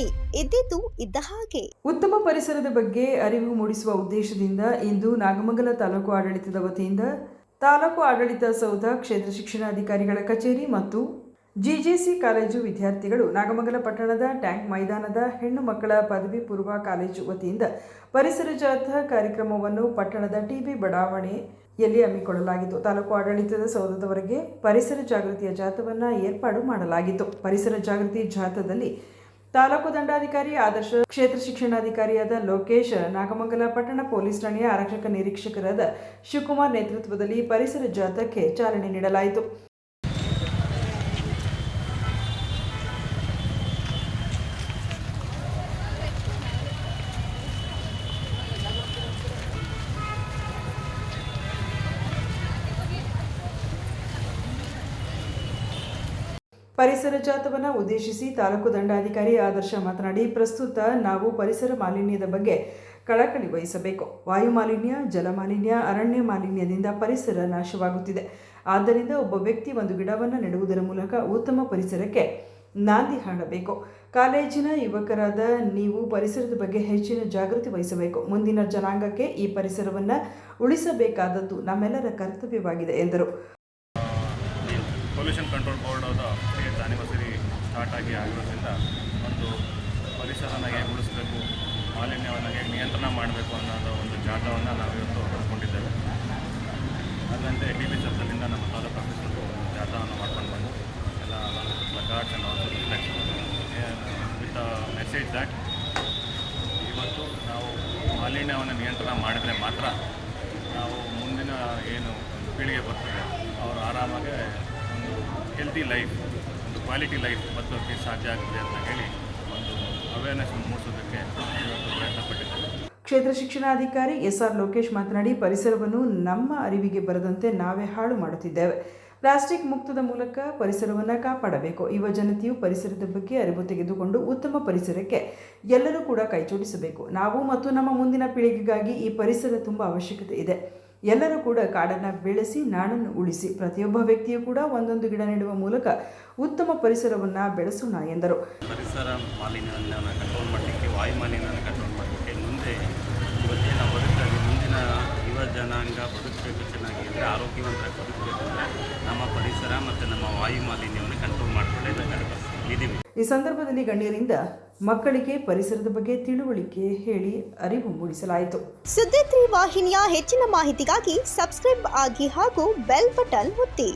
ಇದ್ದಿದ್ದು ಇದ್ದ ಹಾಗೆ. ಉತ್ತಮ ಪರಿಸರದ ಬಗ್ಗೆ ಅರಿವು ಮೂಡಿಸುವ ಉದ್ದೇಶದಿಂದ ಇಂದು ನಾಗಮಂಗಲ ತಾಲೂಕು ಆಡಳಿತದ ವತಿಯಿಂದ ತಾಲೂಕು ಆಡಳಿತ ಸೌಧ ಕ್ಷೇತ್ರ ಶಿಕ್ಷಣಾಧಿಕಾರಿಗಳ ಕಚೇರಿ ಮತ್ತು ಜಿಜೆಸಿ ಕಾಲೇಜು ವಿದ್ಯಾರ್ಥಿಗಳು ನಾಗಮಂಗಲ ಪಟ್ಟಣದ ಟ್ಯಾಂಕ್ ಮೈದಾನದ ಹೆಣ್ಣು ಮಕ್ಕಳ ಪದವಿ ಪೂರ್ವ ಕಾಲೇಜು ವತಿಯಿಂದ ಪರಿಸರ ಜಾಥಾ ಕಾರ್ಯಕ್ರಮವನ್ನು ಪಟ್ಟಣದ ಟಿಬಿ ಬಡಾವಣೆಯಲ್ಲಿ ಹಮ್ಮಿಕೊಳ್ಳಲಾಗಿತ್ತು. ತಾಲೂಕು ಆಡಳಿತದ ಸೌಧದವರೆಗೆ ಪರಿಸರ ಜಾಗೃತಿಯ ಜಾಥವನ್ನು ಏರ್ಪಾಡು ಮಾಡಲಾಗಿತ್ತು. ಪರಿಸರ ಜಾಗೃತಿ ಜಾಥಾದಲ್ಲಿ ತಾಲೂಕು ದಂಡಾಧಿಕಾರಿ ಆದರ್ಶ ಕ್ಷೇತ್ರ ಶಿಕ್ಷಣಾಧಿಕಾರಿಯಾದ ಲೋಕೇಶ್ ನಾಗಮಂಗಲ ಪಟ್ಟಣ ಪೊಲೀಸ್ ಠಾಣೆಯ ಆರಕ್ಷಕ ನಿರೀಕ್ಷಕರಾದ ಶಿವಕುಮಾರ್ ನೇತೃತ್ವದಲ್ಲಿ ಪರಿಸರ ಜಾಥಾಕ್ಕೆ ಚಾಲನೆ ನೀಡಲಾಯಿತು. ಪರಿಸರ ಜಾಥವನ್ನು ಉದ್ದೇಶಿಸಿ ತಾಲೂಕು ದಂಡಾಧಿಕಾರಿ ಆದರ್ಶ ಮಾತನಾಡಿ, ಪ್ರಸ್ತುತ ನಾವು ಪರಿಸರ ಮಾಲಿನ್ಯದ ಬಗ್ಗೆ ಕಳಕಳಿ ವಹಿಸಬೇಕು. ವಾಯು ಮಾಲಿನ್ಯ, ಜಲ ಮಾಲಿನ್ಯ, ಅರಣ್ಯ ಮಾಲಿನ್ಯದಿಂದ ಪರಿಸರ ನಾಶವಾಗುತ್ತಿದೆ. ಆದ್ದರಿಂದ ಒಬ್ಬ ವ್ಯಕ್ತಿ ಒಂದು ಗಿಡವನ್ನು ನೆಡುವುದರ ಮೂಲಕ ಉತ್ತಮ ಪರಿಸರಕ್ಕೆ ನಾಂದಿ ಹಾಡಬೇಕು. ಕಾಲೇಜಿನ ಯುವಕರಾದ ನೀವು ಪರಿಸರದ ಬಗ್ಗೆ ಹೆಚ್ಚಿನ ಜಾಗೃತಿ ವಹಿಸಬೇಕು. ಮುಂದಿನ ಜನಾಂಗಕ್ಕೆ ಈ ಪರಿಸರವನ್ನು ಉಳಿಸಬೇಕಾದದ್ದು ನಮ್ಮೆಲ್ಲರ ಕರ್ತವ್ಯವಾಗಿದೆ, ಎಂದರು. ಪೊಲ್ಯೂಷನ್ ಕಂಟ್ರೋಲ್ ಬೋರ್ಡ್ ಅವರ ಆನಿವರ್ಸರಿ ಸ್ಟಾರ್ಟ್ ಆಗಿ ಆಗಿರೋದ್ರಿಂದ ಒಂದು ಪರಿಸರನ ಹೇಗೆ ಉಳಿಸಬೇಕು ಮಾಲಿನ್ಯವನ್ನು ಹೇಗೆ ನಿಯಂತ್ರಣ ಮಾಡಬೇಕು ಅನ್ನೋದು ಒಂದು ಜಾಥವನ್ನು ನಾವು ಇವತ್ತು ಹಮ್ಮಿಕೊಂಡಿದ್ದೇವೆ ಅದರಂತೆ ಡಿ ಬಿ ಸರ್ಕಲಿಂದ ನಮ್ಮ ತಾಲೂಕು ಒಂದು ಜಾಥಾವನ್ನು ಮಾಡ್ಕೊಂಡು ಬಂದು ಎಲ್ಲ placards and also with message that ಇವತ್ತು ನಾವು ಮಾಲಿನ್ಯವನ್ನು ನಿಯಂತ್ರಣ ಮಾಡಿದರೆ ಮಾತ್ರ ನಾವು ಮುಂದಿನ ಏನು ಪೀಳಿಗೆ ಬರ್ತದೆ, ಅವರು ಆರಾಮಾಗಿ ಹೆಲ್ತಿ ಲೈಫ್ ಒಂದು ಕ್ವಾಲಿಟಿ ಲೈಫ್ ಬದುಕೋಕ್ಕೆ ಸಾಧ್ಯ ಆಗ್ತದೆ ಅಂತ ಹೇಳಿ ಒಂದು ಅವೇರ್ನೆಸ್ ಮೂಡಿಸೋದಕ್ಕೆ ಪ್ರಯತ್ನ ಪಟ್ಟಿದ್ದೇವೆ ಕ್ಷೇತ್ರ ಶಿಕ್ಷಣಾಧಿಕಾರಿ ಎಸ್ ಆರ್ ಲೋಕೇಶ್ ಮಾತನಾಡಿ, ಪರಿಸರವನ್ನು ನಮ್ಮ ಅರಿವಿಗೆ ಬರದಂತೆ ನಾವೇ ಹಾಳು ಮಾಡುತ್ತಿದ್ದೇವೆ. ಪ್ಲಾಸ್ಟಿಕ್ ಮುಕ್ತದ ಮೂಲಕ ಪರಿಸರವನ್ನು ಕಾಪಾಡಬೇಕು. ಯುವ ಜನತೆಯು ಪರಿಸರದ ಬಗ್ಗೆ ಅರಿವು ತೆಗೆದುಕೊಂಡು ಉತ್ತಮ ಪರಿಸರಕ್ಕೆ ಎಲ್ಲರೂ ಕೂಡ ಕೈಜೋಡಿಸಬೇಕು. ನಾವು ಮತ್ತು ನಮ್ಮ ಮುಂದಿನ ಪೀಳಿಗೆಗಾಗಿ ಈ ಪರಿಸರ ತುಂಬ ಅವಶ್ಯಕತೆ ಇದೆ. ಎಲ್ಲರೂ ಕೂಡ ಕಾಡನ್ನು ಬೆಳೆಸಿ ನಾಡನ್ನು ಉಳಿಸಿ ಪ್ರತಿಯೊಬ್ಬ ವ್ಯಕ್ತಿಯು ಕೂಡ ಒಂದೊಂದು ಗಿಡ ನೆಡುವ ಮೂಲಕ ಉತ್ತಮ ಪರಿಸರವನ್ನು ಬೆಳೆಸೋಣ ಎಂದರು. ಪರಿಸರ ಮಾಲಿನ್ಯವನ್ನು ಕಂಟ್ರೋಲ್ ಮಾಡಲಿಕ್ಕೆ ವಾಯು ಮಾಲಿನ್ಯವನ್ನು ಕಂಟ್ರೋಲ್ ಮಾಡಲಿಕ್ಕೆ ಮುಂದೆ ಇವತ್ತಿನ ಬದುಕ್ತಾ ಮುಂದಿನ ಯುವ ಜನಾಂಗ ಬದುಕಬೇಕು ಚೆನ್ನಾಗಿ ಅಂದರೆ ಆರೋಗ್ಯವಂತ ಬದುಕಬೇಕು ನಮ್ಮ ಪರಿಸರ ಮತ್ತು ನಮ್ಮ ವಾಯು ಮಾಲಿನ್ಯವನ್ನು ಕಂಟ್ರೋಲ್ ಮಾಡಿಕೊಳ್ಳೇ ಇದ್ದೀವಿ. ಈ ಸಂದರ್ಭದಲ್ಲಿ ಗಣ್ಯರಿಂದ ಮಕ್ಕಳಿಗೆ ಪರಿಸರದ ಬಗ್ಗೆ ತಿಳುವಳಿಕೆ ಹೇಳಿ ಅರಿವು ಮೂಡಿಸಲಾಯಿತು. ಸುದ್ದಿ ವಾಹಿನಿಯ ಹೆಚ್ಚಿನ ಮಾಹಿತಿಗಾಗಿ ಸಬ್ಸ್ಕ್ರೈಬ್ ಆಗಿ ಹಾಗೂ ಬೆಲ್ ಬಟನ್ ಒತ್ತಿ.